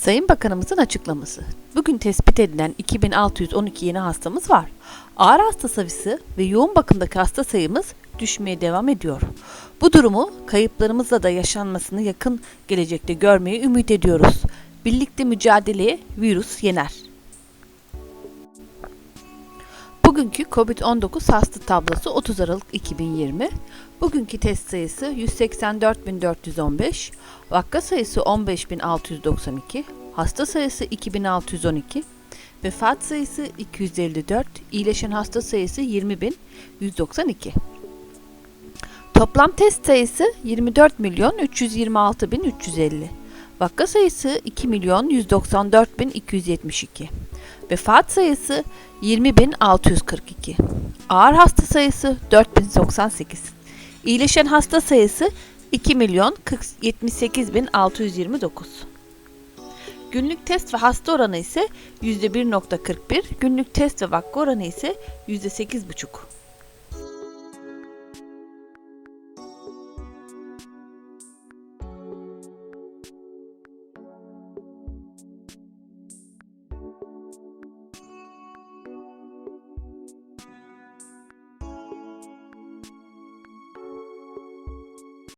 Sayın Bakanımızın açıklaması. Bugün tespit edilen 2612 yeni hastamız var. Ağır hasta sayısı ve yoğun bakımdaki hasta sayımız düşmeye devam ediyor. Bu durumu kayıplarımızla da yaşanmasını yakın gelecekte görmeyi ümit ediyoruz. Birlikte mücadeleye virüs yener. Bugünkü COVID-19 hasta tablosu 30 Aralık 2020. Bugünkü test sayısı 184.415, vaka sayısı 15.692, hasta sayısı 2612, vefat sayısı 254, iyileşen hasta sayısı 20.192. Toplam test sayısı 24 milyon 326 bin 350. Vaka sayısı 2 milyon 194 bin 272. Vefat sayısı 20.642. Ağır hasta sayısı 4098. İyileşen hasta sayısı 2 milyon 78.629. Günlük test ve hasta oranı ise %1.41, günlük test ve vaka oranı ise %8,5.